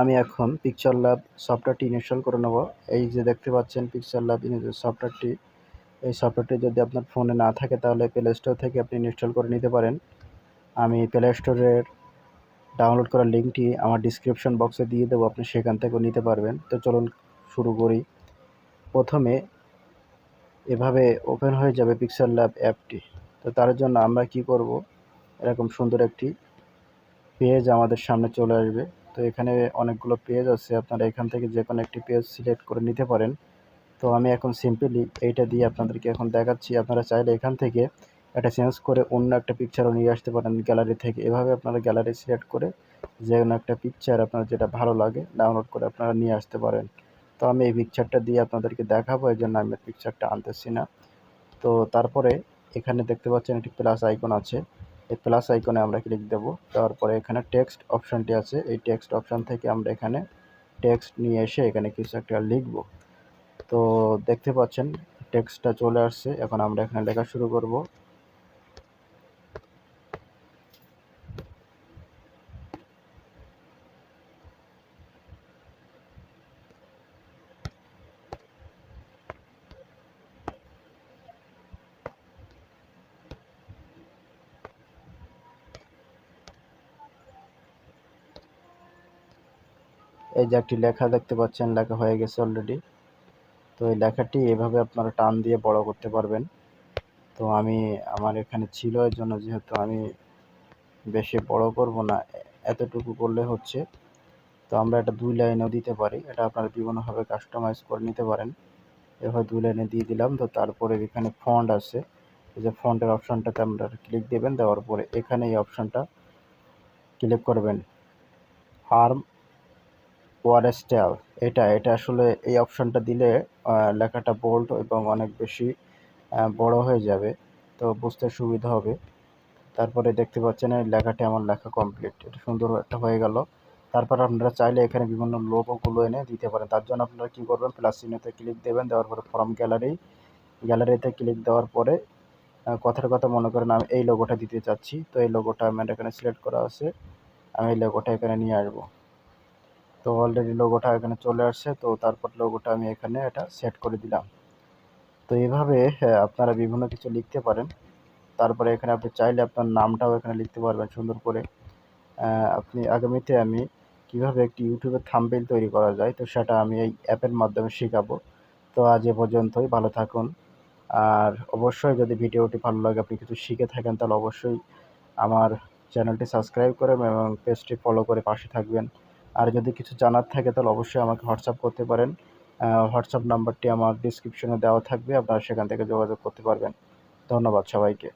আমি এখন picture lab সফটওয়্যারটি ইনস্টল করে নেব। এই যে দেখতে পাচ্ছেন পিকচার ল্যাব সফটওয়্যারটি এই সফটওয়্যারটি যদি আপনার ফোনে না থাকে, তাহলে প্লে স্টোর থেকে আপনি ইনস্টল করে নিতে পারেন। আমি প্লে স্টোরের ডাউনলোড করার লিঙ্কটি আমার ডিসক্রিপশন বক্সে দিয়ে দেবো, আপনি সেখান থেকেও নিতে পারবেন। তো চলুন শুরু করি। প্রথমে এভাবে ওপেন হয়ে যাবে পিক্সেল ল্যাব অ্যাপটি তো তার জন্য আমরা কি করব? এরকম সুন্দর একটি পেজ আমাদের সামনে চলে আসবে। তো এখানে অনেকগুলো পেজ আছে, আপনারা এখান থেকে যে কোনো একটি পেজ সিলেক্ট করে নিতে পারেন। তো আমি এখন সিম্পলি এইটা দিয়ে আপনাদেরকে এখন দেখাচ্ছি। আপনারা চাইলে এখান থেকে এটা চেঞ্জ করে অন্য একটা পিকচারও নিয়ে আসতে পারেন গ্যালারি থেকে। এভাবে আপনারা গ্যালারি সিলেক্ট করে যে কোনো একটা পিকচার আপনার যেটা ভালো লাগে ডাউনলোড করে আপনারা নিয়ে আসতে পারেন। তো আমি এই পিকচারটা দিয়ে আপনাদেরকে দেখাবো, এই জন্য আমি পিকচারটা আনতেছি না। তো তারপরে এখানে দেখতে পাচ্ছেন একটি প্লাস আইকন আছে। এই প্লাস আইকনে আমরা ক্লিক দেব। তারপরে পরে এখানে টেক্সট অপশানটি আছে। এই টেক্সট অপশান থেকে আমরা এখানে টেক্সট নিয়ে এসে এখানে কিছু একটা লিখব। তো দেখতে পাচ্ছেন টেক্সটটা চলে আসছে। এখন আমরা এখানে লেখা শুরু করব। এই যে একটি লেখা দেখতে পাচ্ছেন, লেখা হয়ে গেছে অলরেডি তো এই লেখাটি এভাবে আপনারা টান দিয়ে বড় করতে পারবেন। তো আমি, আমার এখানে ছিল এর জন্য যেহেতু আমি বেশি বড় করব না, এতটুকু করলে হচ্ছে। তো আমরা এটা দুই লাইনেও দিতে পারি। এটা আপনারা বিভিন্নভাবে কাস্টমাইজ করে নিতে পারেন। এভাবে দুই লাইনে দিয়ে দিলাম। তো তারপরে এখানে ফন্ট আছে। এই যে ফন্টের অপশানটাতে আমরা ক্লিক দেবেন, দেওয়ার পরে এখানে এই অপশানটা ক্লিক করবেন। ফার্ম ওয়ারেস্টেল এটা এটা আসলে এই অপশানটা দিলে লেখাটা বোল্ড এবং অনেক বেশি বড় হয়ে যাবে। তো বুঝতে সুবিধা হবে। তারপরে দেখতে পাচ্ছেন এই লেখাটি আমার লেখা কমপ্লিট এটা সুন্দর একটা হয়ে গেল। তারপর আপনারা চাইলে এখানে বিভিন্ন লোগোগুলো এনে দিতে পারেন। তার জন্য আপনারা কী করবেন? প্লাস চিহ্নতে ক্লিক দেবেন। দেওয়ার পরে ফর্ম গ্যালারি গ্যালারিতে ক্লিক দেওয়ার পরে কথার কথা মনে করেন আমি এই লোগোটা দিতে চাচ্ছি। তো এই লোগোটা আমার এখানে সিলেক্ট করা আছে। আমি এই লোগোটা এখানে নিয়ে আসব। তো অলরেডি লোগোটা এখানে চলে আসছে, তো তারপর লোগোটা আমি এখানে এটা সেট করে দিলাম। তো এইভাবে আপনারা বিভিন্ন কিছু লিখতে পারেন। তারপরে এখানে আপনি চাইলে আপনার নামটাও এখানে লিখতে পারবেন সুন্দর করে। আপনি আগামীতে আমি কীভাবে একটি ইউটিউবের থাম্বেল তৈরি করা যায়, তো সেটা আমি এই অ্যাপের মাধ্যমে শেখাবো। তো আজ এ পর্যন্তই, ভালো থাকুন। আর অবশ্যই যদি ভিডিওটি ভালো লাগে, আপনি কিছু শিখে থাকেন, তাহলে অবশ্যই আমার চ্যানেলটি সাবস্ক্রাইব করে এবং পেজটি ফলো করে পাশে থাকবেন। আর যদি কিছু জানার থাকে তাহলে অবশ্যই আমাকে হোয়াটসঅ্যাপ করতে পারেন। হোয়াটসঅ্যাপ নাম্বারটি আমার ডিসক্রিপশনে দেওয়া থাকবে, আপনারা সেখান থেকে যোগাযোগ করতে পারবেন। ধন্যবাদ সবাইকে।